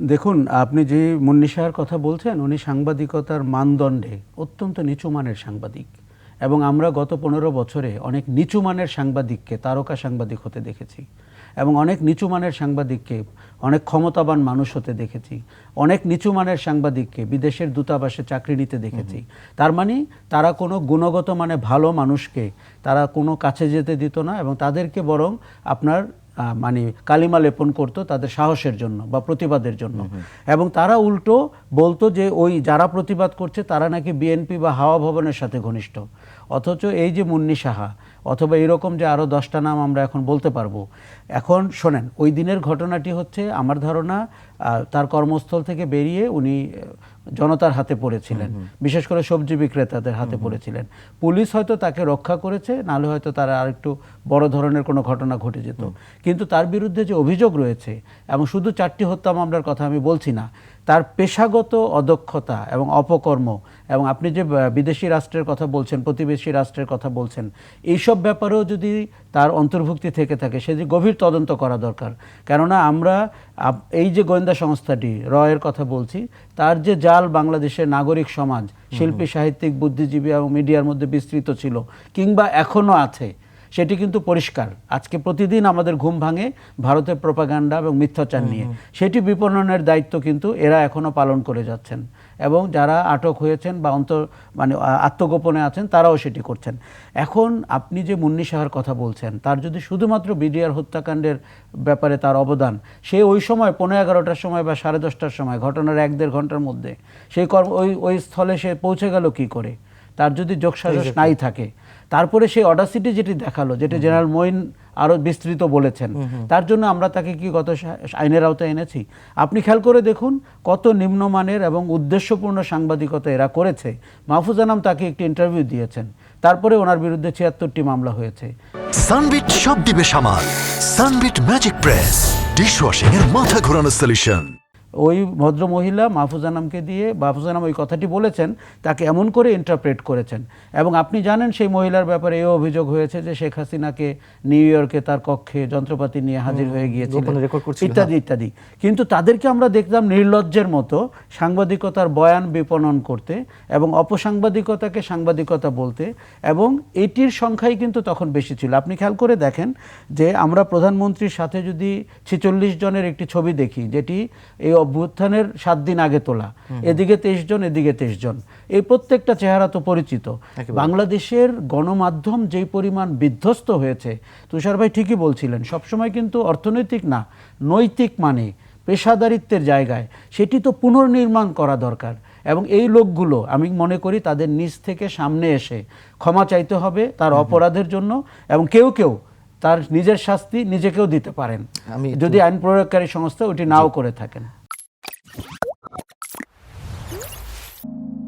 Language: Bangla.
দেখুন আপনি যে মুন্নি শাহর কথা বলছেন উনি সাংবাদিকতার মানদণ্ডে অত্যন্ত নিচু মানের সাংবাদিক। এবং আমরা গত পনেরো বছরে অনেক নিচু মানের সাংবাদিককে তারকা সাংবাদিক হতে দেখেছি। এবং অনেক নিচু মানের সাংবাদিককে অনেক ক্ষমতাবান মানুষ হতে দেখেছি। অনেক নিচু মানের সাংবাদিককে বিদেশের দূতাবাসে চাকরি নিতে দেখেছি। তার মানে তারা কোনো গুণগত মানে ভালো মানুষকে তারা কোনো কাছে যেতে দিত না এবং তাদেরকে বরং আপনার মানে কালিমা লেপন করতো তাদের সাহসের জন্য বা প্রতিবাদের জন্য। এবং তারা উল্টো বলতো যে ওই যারা প্রতিবাদ করছে তারা নাকি বিএনপি বা হাওয়া ভবনের সাথে ঘনিষ্ঠ। অথচ এই যে মুন্নি সাহা অথবা এরকম যে আরও দশটা নাম আমরা এখন বলতে পারব এখন শোনেন ওই দিনের ঘটনাটি হচ্ছে আমার ধারণা তার কর্মস্থল থেকে বেরিয়ে উনি জনতার হাতে পড়েছিলেন। বিশেষ করে সবজি বিক্রেতাদের হাতে পড়েছিলেন। পুলিশ হয়তো তাকে রক্ষা করেছে নাহলে হয়তো তারা আরেকটু বড় ধরনের কোনো ঘটনা ঘটে যেত। কিন্তু তার বিরুদ্ধে যে অভিযোগ রয়েছে এবং শুধু চারটি হত্যা মামলার কথা আমি বলছি না তার পেশাগত অদক্ষতা এবং অপকর্ম এবং আপনি যে বিদেশি রাষ্ট্রের কথা বলছেন প্রতিবেশী রাষ্ট্রের কথা বলছেন এইসব ব্যাপারেও যদি তার অন্তর্ভুক্তি থেকে থাকে সে যে গভীর তদন্ত করা দরকার। কেননা আমরা এই যে গোয়েন্দা সংস্থাটি রয়ের কথা বলছি তার যে জাল বাংলাদেশের নাগরিক সমাজ শিল্পী সাহিত্যিক বুদ্ধিজীবী এবং মিডিয়ার মধ্যে বিস্তৃত ছিল কিংবা এখনও আছে সেটি কিন্তু পরিষ্কার। আজকে প্রতিদিন আমাদের ঘুম ভাঙে ভারতের প্রপাগান্ডা এবং মিথ্যাচার নিয়ে। সেটি বিপণনের দায়িত্ব কিন্তু এরা এখনও পালন করে যাচ্ছেন। এবং যারা আটক হয়েছেন বা অন্তর মানে আত্মগোপনে আছেন তারাও সেটি করছেন। এখন আপনি যে মুন্নি সাহার কথা বলছেন তার যদি শুধুমাত্র বিডিআর হত্যাকাণ্ডের ব্যাপারে তার অবদান সে ওই সময় পনেরো এগারোটার সময় বা সাড়ে দশটার সময় ঘটনার এক দেড় ঘণ্টার মধ্যে সেই কর্ম ওই ওই স্থলে সে পৌঁছে গেল কি করে? তার যদি যোগসাজস নাই থাকে তারপরে সেই অডাসিটি যেটি দেখাল যেটি জেনারেল মঈন আরও বিস্তৃত বলেছেন তার জন্য আমরা তাকে কি গত আইনের আওতায় এনেছি? আপনি খেয়াল করে দেখুন কত নিম্নমানের এবং উদ্দেশ্যপূর্ণ সাংবাদিকতা এরা করেছে। মাহফুজ আনাম তাকে একটি ইন্টারভিউ দিয়েছেন। তারপরে ওনার বিরুদ্ধে ছিয়াত্তরটি মামলা হয়েছে। সানবিট সব দিবে সামাল। সানবিট ম্যাজিক প্রেস ডিশওয়াশিং এর মাথা ঘোরানো সলিউশন ওই ভদ্র মহিলা মাহফুজ আনামকে দিয়ে মাহফুজ আনাম ওই কথাটি বলেছেন তাকে এমন করে ইন্টারপ্রেট করেছেন। এবং আপনি জানেন সেই মহিলার ব্যাপারে এও অভিযোগ হয়েছে যে শেখ হাসিনাকে নিউ ইয়র্কে তার কক্ষে যন্ত্রপাতি নিয়ে হাজির হয়ে করছিল, ইত্যাদি ইত্যাদি। কিন্তু তাদেরকে আমরা দেখলাম নির্লজ্জের মতো সাংবাদিকতার বয়ান বিপণন করতে এবং অপসাংবাদিকতাকে সাংবাদিকতা বলতে এবং এটির সংখ্যাই কিন্তু তখন বেশি ছিল। আপনি খেয়াল করে দেখেন যে আমরা প্রধানমন্ত্রীর সাথে যদি ছেচল্লিশ জনের একটি ছবি দেখি যেটি এই অভ্যুত্থানের সাত দিন আগে তোলা। এদিকে তেইশ জন এদিকে তেইশ জন। এই প্রত্যেকটা চেহারা তো পরিচিত। বাংলাদেশের গণমাধ্যম যেই পরিমাণ বিধ্বস্ত হয়েছে তুষার ভাই ঠিকই বলছিলেন সবসময় কিন্তু অর্থনৈতিক না নৈতিক মানে পেশাদারিত্বের জায়গায়। সেটি তো পুনর্নির্মাণ করা দরকার। এবং এই লোকগুলো আমি মনে করি তাদের নিজ থেকে সামনে এসে ক্ষমা চাইতে হবে তার অপরাধের জন্য এবং কেউ কেউ তার নিজের শাস্তি নিজেকেও দিতে পারেন। আমি যদি আইন প্রয়োগকারী সংস্থা ওটি নাও করে থাকেন।